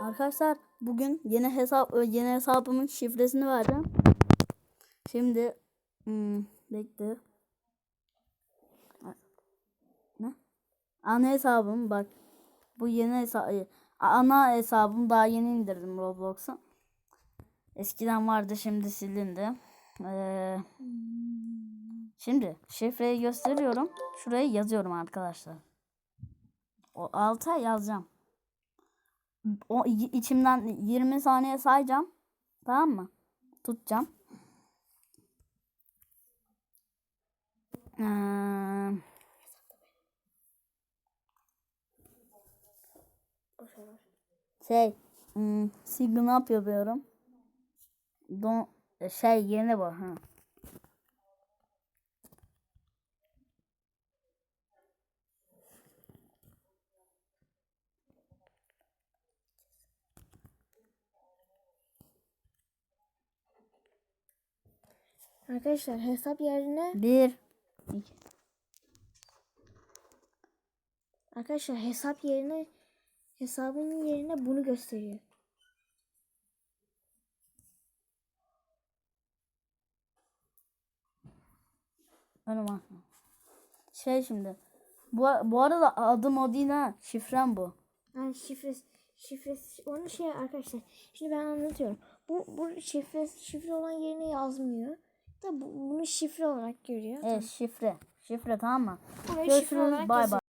Arkadaşlar bugün yeni hesap yeni hesabımın şifresini vereceğim. Şimdi hmm, bekle. Ne? Ana hesabım bak. Bu yeni hesap ana hesabım daha yeni indirdim Roblox'a. Eskiden vardı şimdi silindi. Ee, şimdi şifreyi gösteriyorum. Şuraya yazıyorum arkadaşlar. O alta yazacağım. O içimden 20 saniye sayacağım. Tamam mı? Tutacağım. Ee, şey, hmm, sign yapıyorum. Don, şey yeni bu. Ha. Arkadaşlar hesap yerine Bir, iki, arkadaşlar hesap yerine hesabının yerine bunu gösteriyor. önüm arkam. Şey şimdi. Bu, bu arada adım o değil ha. Şifrem bu. Yani şifresi şifresi onu şey arkadaşlar. Şimdi ben anlatıyorum. Bu bu şifre şifre olan yerine yazmıyor. Da bu, bunu şifre olarak görüyor. Evet şifre. Şifre tamam mı? Burayı şifre Görüşürüz. olarak Bay yazıyor.